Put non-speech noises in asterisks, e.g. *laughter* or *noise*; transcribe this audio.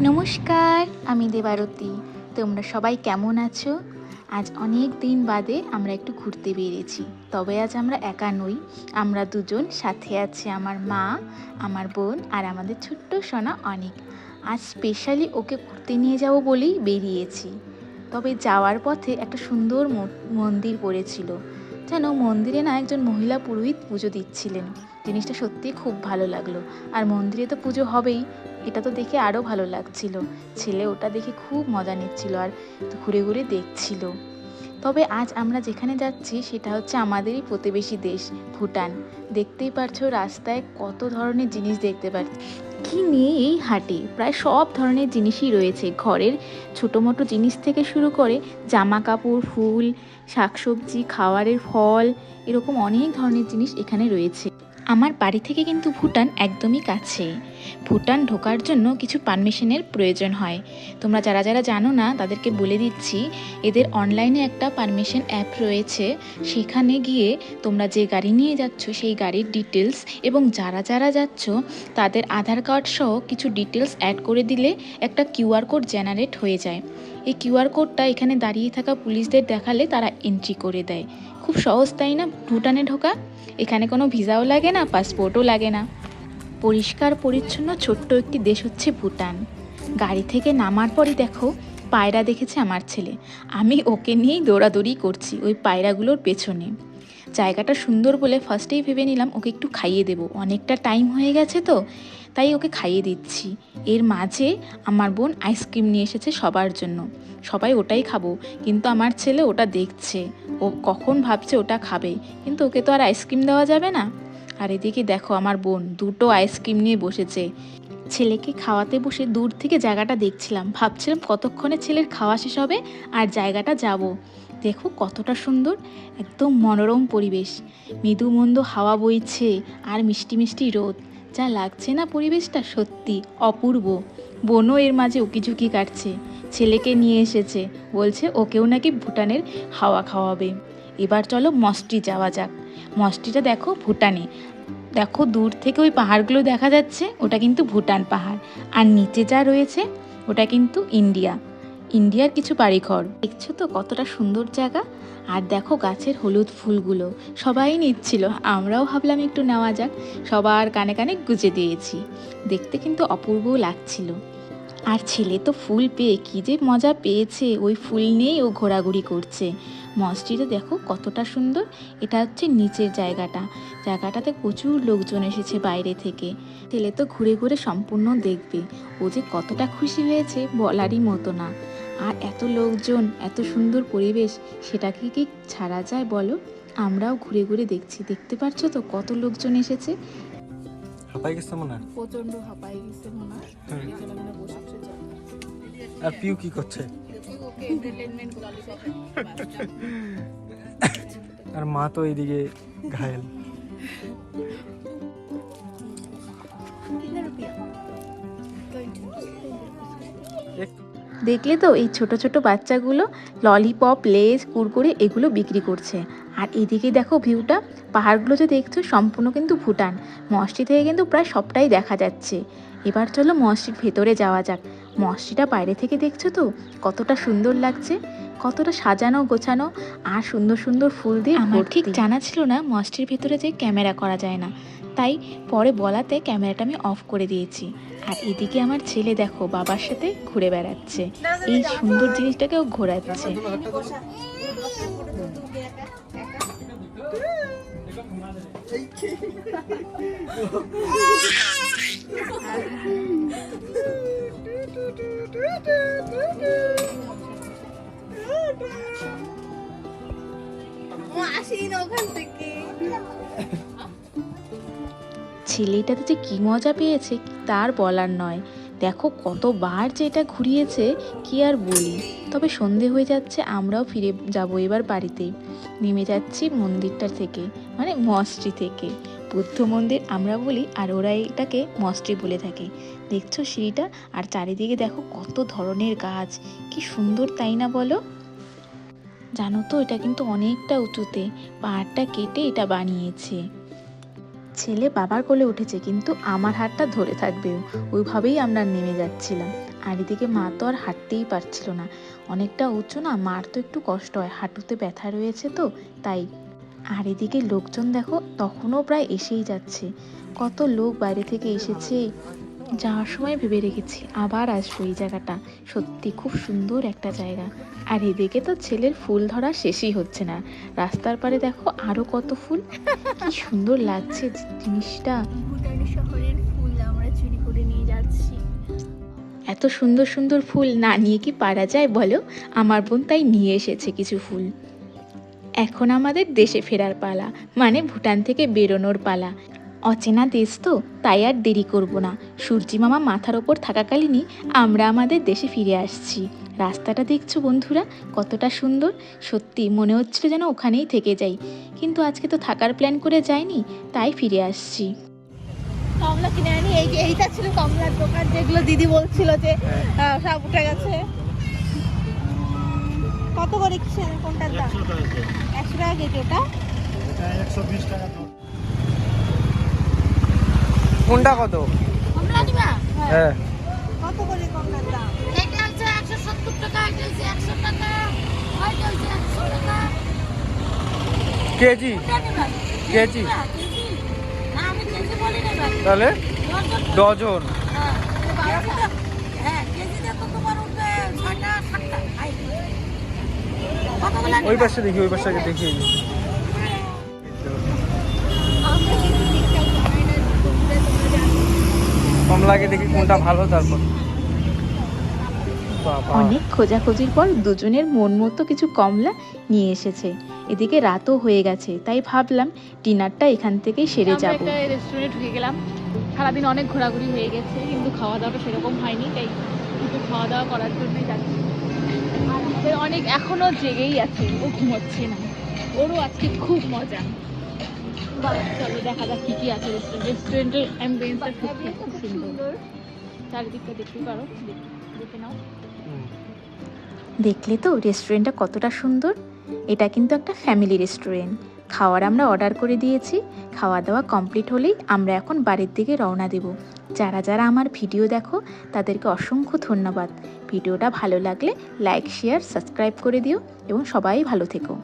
নমস্কার, আমি দেবারতী। তোমরা সবাই কেমন আছো? আজ অনেক দিন বাদে আমরা একটু ঘুরতে বেরিয়েছি। তবে আজ আমরা একা নই। আমরা দুজন সাথে আছে, আমার মা, আমার বোন আর আমাদের ছোট্ট সোনা অনেক। আজ স্পেশালি ওকে ঘুরতে নিয়ে যাব বলেই বেরিয়েছি। তবে যাওয়ার পথে একটা সুন্দর মন্দির পড়েছিল। যেন মন্দিরে না একজন মহিলা পুরোহিত পুজো দিচ্ছিলেন। জিনিসটা সত্যিই খুব ভালো লাগল। আর মন্দিরে তো পুজো হবেই। এটা তো দেখে আরও ভালো লাগছিল। ছেলে ওটা দেখে খুব মজা নিচ্ছিল আর ঘুরে ঘুরে দেখছিল। তবে আজ আমরা যেখানে যাচ্ছি সেটা হচ্ছে আমাদেরই প্রতিবেশী দেশ, ভুটান। দেখতেই পারছ রাস্তায় কত ধরনের জিনিস দেখতে পাচ্ছি কি নিয়ে এই হাটে? প্রায় সব ধরনের জিনিসই রয়েছে। ঘরের ছোটো মোটো জিনিস থেকে শুরু করে জামা কাপড় ফুল, শাকসবজি খাওয়ারের ফল, এরকম অনেক ধরনের জিনিস এখানে রয়েছে। আমার বাড়ি থেকে কিন্তু ভুটান একদমই কাছে। ভুটান ঢোকার জন্য কিছু পারমিশনের প্রয়োজন হয়। তোমরা যারা যারা জানো না, তাদেরকে বলে দিচ্ছি, এদের অনলাইনে একটা পারমিশন অ্যাপ রয়েছে। সেখানে গিয়ে তোমরা যে গাড়ি নিয়ে যাচ্ছ, সেই গাড়ির ডিটেলস এবং যারা যারা যাচ্ছ, তাদের আধার কার্ড সহ কিছু ডিটেলস অ্যাড করে দিলে একটা কিউআর কোড জেনারেট হয়ে যায়। এই কিউআর কোডটা এখানে দাঁড়িয়ে থাকা পুলিশদের দেখালে তারা এন্ট্রি করে দেয়। খুব সহজ, তাই না? ভুটানে ঢোকা, এখানে কোনো ভিসাও লাগে না, পাসপোর্টও লাগে না। পরিষ্কার, পরিচ্ছন্ন, ছোট্ট একটি দেশ হচ্ছে ভুটান। গাড়ি থেকে নামার পরই দেখো, পায়রা দেখেছে আমার ছেলে। আমি ওকে নিয়েই দৌড়াদৌড়ি করছি, ওই পায়রাগুলোর পেছনে। জায়গাটা সুন্দর বলে ফার্স্টেই ভেবে নিলাম ওকে একটু খাইয়ে দেবো। অনেকটা টাইম হয়ে গেছে তো, তাই ওকে খাইয়ে দিচ্ছি। এর মাঝে আমার বোন আইসক্রিম নিয়ে এসেছে সবার জন্য। সবাই ওটাই খাব, কিন্তু আমার ছেলে ওটা দেখছে। ও কখন ভাবছে ওটা খাবে, কিন্তু ওকে তো আর আইসক্রিম দেওয়া যাবে না। আর এদিকে দেখো আমার বোন দুটো আইসক্রিম নিয়ে বসেছে। ছেলেকে খাওয়াতে বসে দূর থেকে জায়গাটা দেখছিলাম। ভাবছিলাম কতক্ষণে ছেলের খাওয়া শেষ হবে আর জায়গাটা যাব। দেখো কতটা সুন্দর, একদম মনোরম পরিবেশ। মৃদু মন্দ হাওয়া বইছে আর মিষ্টি মিষ্টি রোদ, যা লাগছে না পরিবেশটা সত্যি অপূর্ব। বোনও এর মাঝে উকিঝুঁকি কাটছে, ছেলেকে নিয়ে এসেছে, বলছে ওকেও নাকি ভুটানের হাওয়া খাওয়াবে। এবার চলো মস্টি যাওয়া যাক। মস্টিটা দেখো ভুটানে। দেখো দূর থেকে ওই পাহাড়গুলো দেখা যাচ্ছে, ওটা কিন্তু ভুটান পাহাড়। আর নিচে যা রয়েছে, ওটা কিন্তু ইন্ডিয়া। ইন্ডিয়ার কিছু বাড়িঘর। দেখছ তো কতটা সুন্দর জায়গা? আর দেখো গাছের হলুদ ফুলগুলো। সবাই নিচ্ছিল। আমরাও ভাবলাম একটু নেওয়া যাক। সবার কানে কানে গুজে দিয়েছি। দেখতে কিন্তু অপূর্বও লাগছিল। আর ছেলে তো ফুল পেয়ে কী যে মজা পেয়েছে। ওই ফুল নিয়েই ও ঘোরাঘুরি করছে। মসজিদে দেখো কতটা সুন্দর। এটা হচ্ছে নিচের জায়গাটা। জায়গাটাতে প্রচুর লোকজন এসেছে বাইরে থেকে। ছেলে তো ঘুরে ঘুরে সম্পূর্ণ দেখবে। ও যে কতটা খুশি হয়েছে বলারই মতো না। আর এত লোকজন এত সুন্দর পরিবেশ সেটাকে কি ছাড়া যায় বলো? আমরাও ঘুরে ঘুরে দেখছি। দেখতে পাচ্ছ তো কত লোকজন এসেছে? হাঁপাই গেছে মনে হয়? প্রচণ্ড হাঁপাই গেছে মনে হয়। আর পিউ কি করছে? *laughs* আর মা তো এইদিকে ঘায়েল। *laughs* দেখলে তো এই ছোট ছোট বাচ্চাগুলো ললিপপ লেজ কুরকুরে এগুলো বিক্রি করছে। আর এদিকে দেখো ভিউটা পাহাড়গুলো যে দেখছ সম্পূর্ণ কিন্তু ভুটান। মসজিদ থেকে কিন্তু প্রায় সবটাই দেখা যাচ্ছে। এবার চলো মসজিদ ভেতরে যাওয়া যাক। মসজিদটা বাইরে থেকে দেখছ তো? কতটা সুন্দর লাগছে কতটা সাজানো গোছানো আর সুন্দর সুন্দর ফুল দিয়ে আমার ঠিক জানা ছিল না মসজিদের ভেতরে যে ক্যামেরা করা যায় না। তাই পরে বলাতে ক্যামেরাটা আমি অফ করে দিয়েছি। আর এদিকে আমার ছেলে দেখো, বাবার সাথে ঘুরে বেড়াচ্ছে। এই সুন্দর জিনিসটাকেও ঘোরাচ্ছে। আসি না ওখান থেকে। ছেলেটাতে যে কি মজা পেয়েছে তার বলার নয়। দেখো কতবার যে এটা ঘুরিয়েছে, কি আর বলি। তবে সন্ধে হয়ে যাচ্ছে, আমরাও ফিরে যাব এবার বাড়িতে। নেমে যাচ্ছি মন্দিরটা থেকে মানে মসজি থেকে। বুদ্ধ মন্দির আমরা বলি, আর ওরা এটাকে মসজি বলে থাকে। দেখছ সিঁড়িটা? আর চারিদিকে দেখো কত ধরনের গাছ, কি সুন্দর তাই না বলো? জানো তো, এটা কিন্তু অনেকটা উঁচুতে, পাহাড়টা কেটে এটা বানিয়েছে। ছেলে বাবার কোলে উঠেছে, কিন্তু আমার হাতটা ধরে থাকবে। ওইভাবেই আমরা নেমে যাচ্ছিলাম। আর এদিকে মা তো আর হাঁটতেই পারছিল না। অনেকটা উঁচু না, মার তো একটু কষ্ট হয়। হাঁটুতে ব্যথা রয়েছে তো, তাই। আর এদিকে লোকজন দেখো, তখনও প্রায় এসেই যাচ্ছে। কত লোক বাইরে থেকে এসেছে। যাওয়ার সময় ভেবে রেখেছি আবার আসব এই জায়গাটা। সত্যি খুব সুন্দর একটা জায়গা। আর এদিকে তো ছেলের ফুল ধরা শেষই হচ্ছে না। রাস্তার পারে দেখো আরও কত ফুল। কি সুন্দর লাগছে জিনিসটা। শহরের ফুল আমরা চুরি করে নিয়ে যাচ্ছি। এত সুন্দর সুন্দর ফুল না নিয়ে কি পারা যায় বলো? আমার বোন তাই নিয়ে এসেছে কিছু ফুল। এখন আমাদের দেশে ফেরার পালা মানে ভুটান থেকে বেরোনোর পালা। অচেনা দেশ তো তাই আর দেরি করব না। সূর্যি মামা মাথার ওপর থাকাকালীনই আমরা আমাদের দেশে ফিরে আসছি। রাস্তাটা দেখছ বন্ধুরা কতটা সুন্দর। সত্যি মনে হচ্ছিল যেন ওখানেই থেকে যাই। কিন্তু আজকে তো থাকার প্ল্যান করে যাইনি তাই ফিরে আসছি। কমলা কিনে আনি এই যে এইটা ছিল কমলার দোকান যেগুলো দিদি বলছিল যে সব উঠে গেছে। কত করে কিসের কোনটার দাম? একশো টাকা কেজি। ওটা? কোনটা কত কমলা নিবা হ্যাঁ কত করে কমলার দাম এটা হচ্ছে একশো সত্তর টাকা এটা হচ্ছে একশো টাকা ওইটা হচ্ছে একশো টাকা কেজি কোনটা কত? কেজি? কেজি? কেজি? বলি না এবার। তাহলে? ডজন হ্যাঁ হ্যাঁ ওই? পাশে দেখি ওই পাশে দেখি কমলাকে দেখি কোনটা ভালো তারপর। অনেক খোঁজাখুঁজির পর দুজনের মন মতো কিছু কমলা নিয়ে এসেছে। এদিকে রাতও হয়ে গেছে তাই ভাবলাম ডিনারটা এখান থেকেই সেরে আমরা যাব। একটা রেস্টুরেন্টে ঢুকে গেলাম। সারাদিন অনেক ঘোরাঘুরি হয়ে গেছে কিন্তু খাওয়া দাওয়াটা সেরকম হয়নি তাই একটু খাওয়া দাওয়া করার জন্যই যাচ্ছি। অনেক এখনও জেগেই আছে ও ঘুমোচ্ছে না। ওরও আজকে খুব মজা। চলো দেখা যাক কি কি আছে রেস্টুরেন্ট রেস্টুরেন্টের অ্যাম্বিয়েন্সটা খুব খুব সুন্দর। চারিদিকটা দেখতে পারো। দেখে নাও। দেখলে তো রেস্টুরেন্টটা কতটা সুন্দর? এটা কিন্তু একটা ফ্যামিলি রেস্টুরেন্ট খাওয়ার আমরা অর্ডার করে দিয়েছি। খাওয়া দাওয়া কমপ্লিট হলেই আমরা এখন বাড়ির দিকে রওনা দেব। যারা যারা আমার ভিডিও দেখো তাদেরকে অসংখ্য ধন্যবাদ। ভিডিওটা ভালো লাগলে লাইক শেয়ার সাবস্ক্রাইব করে দিও এবং সবাই ভালো থেকো।